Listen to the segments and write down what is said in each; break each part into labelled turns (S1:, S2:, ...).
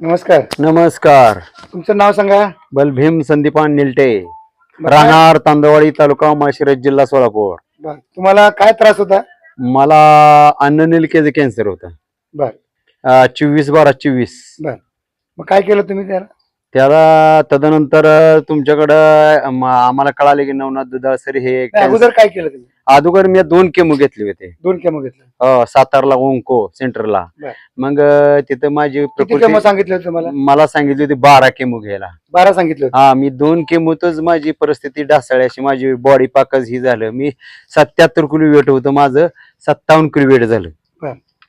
S1: नमस्कार.
S2: नमस्कार.
S1: तुमचं नाव सांगा.
S2: बलभीम संदीपान निलटे. राहणार तांदवाडी तालुका माळशिरस जिल्हा सोलापूर.
S1: बरं. तुम्हाला काय त्रास होता?
S2: मला अन्ननलिकेचं कॅन्सर होतं.
S1: बर.
S2: चोवीस बारा चोवीस.
S1: बर. मग काय केलं तुम्ही त्याला?
S2: त्याला तदनंतर तुमच्याकडं आम्हाला कळाले की नवनाथ दुधाळ सर हे
S1: अगोदर काय केलं तुम्ही?
S2: अगोदर मी दोन केमो घेतले होते.
S1: दोन केमो घेतलं.
S2: अं, सातारला ओंको सेंटरला.
S1: बर.
S2: मग अं, तिथं माझी
S1: किती
S2: प्रकृती
S1: केमो सांगितलं होतं तुम्हाला?
S2: मला सांगितली होती बारा केमो घ्यायला.
S1: बारा सांगितलं होतं?
S2: हा मी दोन केमोतच माझी परिस्थिती ढासळ्याशी माझी बॉडी पाकच ही झालं. मी सत्याहत्तर किलो वेट होतं माझं सत्तावन्न किलो वेट झालं.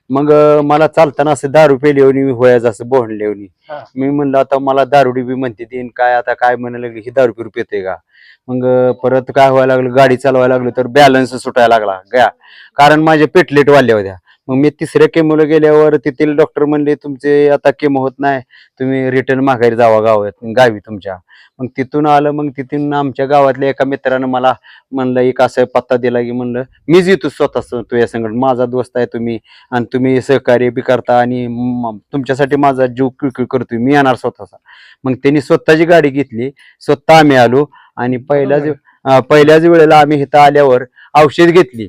S2: मग मला चालताना असं दारू मी व्हायचं असं बोहणल्यावनी
S1: हा.
S2: मी म्हणलं आता मला दारुडी बी म्हणते तीन काय आता काय म्हणायला लागली ही दारू पिरू पिते का? मग परत काय व्हायला लागलं गाडी चालवायला लागलो तर बॅलन्स सुटायला लागला गया. कारण माझे पेटलेट वाढल्या होत्या. मग मी तिसऱ्या केमोला गेल्यावर तेथील डॉक्टर म्हणले तुमचे आता केमो होत नाही. तुम्ही रिटर्न माघारी जावा गावात गावी तुमच्या. मग तिथून आलं मग तिथून आमच्या गावातल्या एका मित्रानं मला म्हणलं एक असं पत्ता दिला की म्हणलं मीच येतो स्वतः तुझ्या संगत माझा दोस्त आहे तुम्ही आणि तुम्ही सहकार्य बी करता आणि तुमच्यासाठी माझा जीव किळकिळ करतोय मी येणार स्वतःचा. मग त्यांनी स्वतःची गाडी घेतली स्वतः आम्ही आलो आणि पहिल्याच पहिल्याच वेळेला आम्ही इथं आल्यावर औषध घेतली.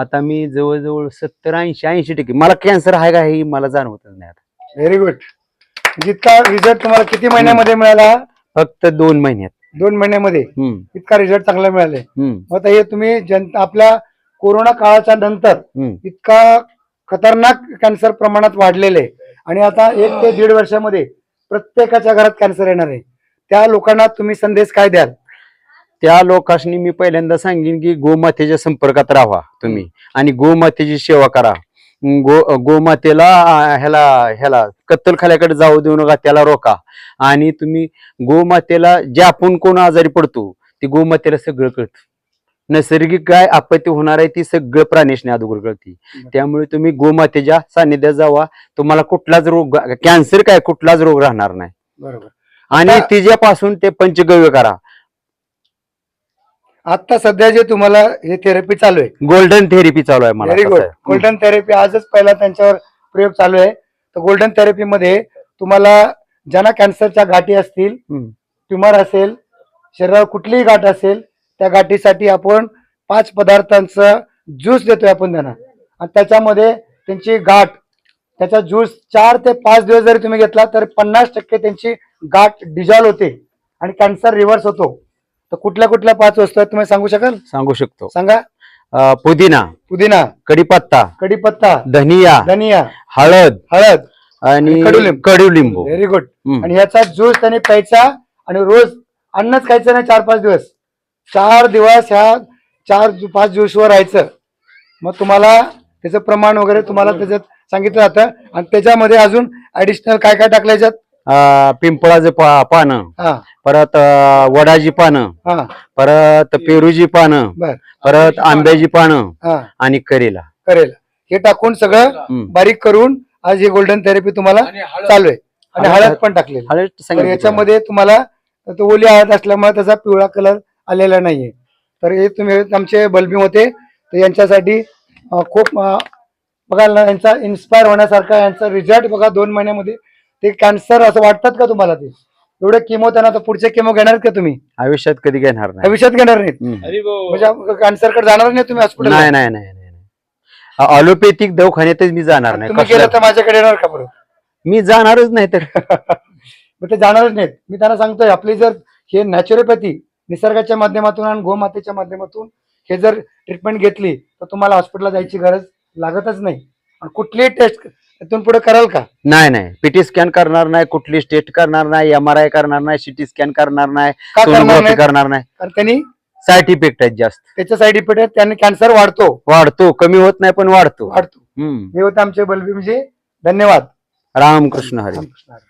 S2: आता मी जवळजवळ सत्तर ऐंशी ऐंशी टक्के. मला कॅन्सर आहे का हे मला जाणवतच नाही आता.
S1: व्हेरी गुड जितका रिझल्ट तुम्हाला किती महिन्यामध्ये मिळाला?
S2: फक्त दोन महिन्यात.
S1: दोन महिन्यामध्ये?
S2: हम्म.
S1: इतका रिझल्ट चांगला मिळाले.
S2: हम्म.
S1: मग आता हे तुम्ही जनता आपल्या कोरोना काळाच्या नंतर
S2: हम्म.
S1: इतका खतरनाक कॅन्सर प्रमाणात वाढलेले आहे आणि आता एक ते दीड वर्षामध्ये प्रत्येकाच्या घरात कॅन्सर येणार आहे. त्या लोकांना तुम्ही संदेश काय द्याल?
S2: त्या लोकांनी मी पहिल्यांदा सांगेन की गोमातेच्या संपर्कात राहा तुम्ही. आणि गोमातेची सेवा करा. गो गोमातेला ह्याला ह्याला कत्तलखाल्याकडे जाऊ देऊ नका त्याला रोका. आणि तुम्ही गोमातेला जे आपण कोण आजारी पडतो ती गोमातेला सगळं कळतं. नैसर्गिक काय आपत्ती होणार आहे ती सगळं प्राणीशने अगोदर कळते. त्यामुळे तुम्ही गोमातेच्या सानिध्यात जावा. तुम्हाला कुठलाच रोग कॅन्सर काय कुठलाच रोग राहणार नाही.
S1: बरोबर.
S2: आणि तिच्यापासून ते पंचगव्य करा.
S1: आता सध्या जे तुम्हाला हे थेरपी चालू आहे.
S2: गोल्डन थेरपी चालू आहे मला
S1: व्हेरी गुड. गोल्डन थेरपी आजच पहिला त्यांच्यावर प्रयोग चालू आहे. तर गोल्डन थेरपी मध्ये तुम्हाला ज्यांना कॅन्सरच्या गाठी असतील
S2: हम्म.
S1: ट्युमर असेल शरीरावर कुठलीही गाठ असेल त्या गाठीसाठी आपण पाच पदार्थांचा ज्यूस देतोय आपण त्यांना. आणि त्याच्यामध्ये त्यांची गाठ त्याचा ज्यूस चार ते पाच दिवस जरी तुम्ही घेतला तर पन्नास टक्के त्यांची गाठ डिझॉल्व होते. आणि कॅन्सर रिव्हर्स होतो. तर कुठल्या कुठल्या पाच वस्तू आहेत तुम्ही सांगू शकाल?
S2: सांगू शकतो.
S1: सांगा.
S2: अं, पुदिना
S1: पुदिना.
S2: कढीपत्ता
S1: कढीपत्ता.
S2: धनिया
S1: धनिया.
S2: हळद
S1: हळद.
S2: आणि
S1: कडुलिंब.
S2: कडुलिंबू.
S1: व्हेरी गुड
S2: हम्म.
S1: आणि ह्याचा ज्यूस त्याने प्यायचा आणि रोज अन्नच खायचं नाही चार पाच दिवस. चार दिवस ह्या चार जु- पाच ज्यूसवर राहायचं. मग तुम्हाला त्याचं प्रमाण वगैरे तुम्हाला त्याच्यात सांगितलं जातं. आणि त्याच्यामध्ये अजून ऍडिशनल काय काय टाकलं याच्यात?
S2: पिंपळाचं पा पानं.
S1: हा.
S2: परत अं, वडाची पानं.
S1: हा.
S2: परत पेरूची पानं.
S1: बर.
S2: परत आंब्याची पानं.
S1: हा.
S2: आणि करेला.
S1: करेल. हे टाकून सगळं
S2: हम्म.
S1: बारीक करून आज ही गोल्डन थेरपी तुम्हाला चालू आहे. आणि
S2: हळद-
S1: हळद. पण टाकलेली.
S2: हळद
S1: तर
S2: सांगितलं
S1: याच्यामध्ये तुम्हाला तो ओली हळद असल्यामुळे त्याचा पिवळा कलर आलेला नाहीये. तर हे तुम्ही आमचे बलबीम होते तर यांच्यासाठी अं, खूप अं, बघाल ना यांचा इन्स्पायर होण्यासारखा यांचा रिझल्ट बघा दोन महिन्यामध्ये. ते कॅन्सर असं वाटतात का तुम्हाला ते? एवढे किमो त्यांना तर पुढचे किमो घेणार का तुम्ही?
S2: आयुष्यात कधी घेणार नाही.
S1: भविष्यात घेणार नाहीत?
S2: हम्म.
S1: म्हणजे कॅन्सरकडे जाणार नाही तुम्ही हॉस्पिटल
S2: नाही नाही नाही नाही अलोपॅथिक दवाखान्यातच मी जाणार नाही
S1: तुम्ही गेलं
S2: कसलं-
S1: तर माझ्याकडे येणार का बरं
S2: मी जाणारच नाही तर.
S1: मग ते जाणारच नाहीत. मी त्यांना सांगतोय आपली जर हे नॅचरोपॅथी निसर्गाच्या माध्यमातून आणि गोमातेच्या माध्यमातून हे जर ट्रीटमेंट घेतली तर तुम्हाला हॉस्पिटलला जायची गरज लागतच नाही. आणि कुठलीही टेस्ट इथून पुढे कराल का?
S2: नाही नाही. पीटी स्कॅन करणार नाही कुठली टेस्ट करणार नाही एम आर आय करणार नाही सिटी स्कॅन करणार नाही
S1: का करणार
S2: सोनोग्राफी
S1: नाही?
S2: करणार नाही.
S1: कारण त्यांनी
S2: साईड इफेक्ट आहेत जास्त.
S1: त्याच्या साईड इफेक्ट आहेत त्यांनी कॅन्सर वाढतो.
S2: वाढतो. कमी होत नाही पण वाढतो.
S1: वाढतो.
S2: हम्म.
S1: हे होते आमचे बलबीमजी धन्यवाद.
S2: रामकृष्ण हरी.
S1: रामकृष्ण हरी.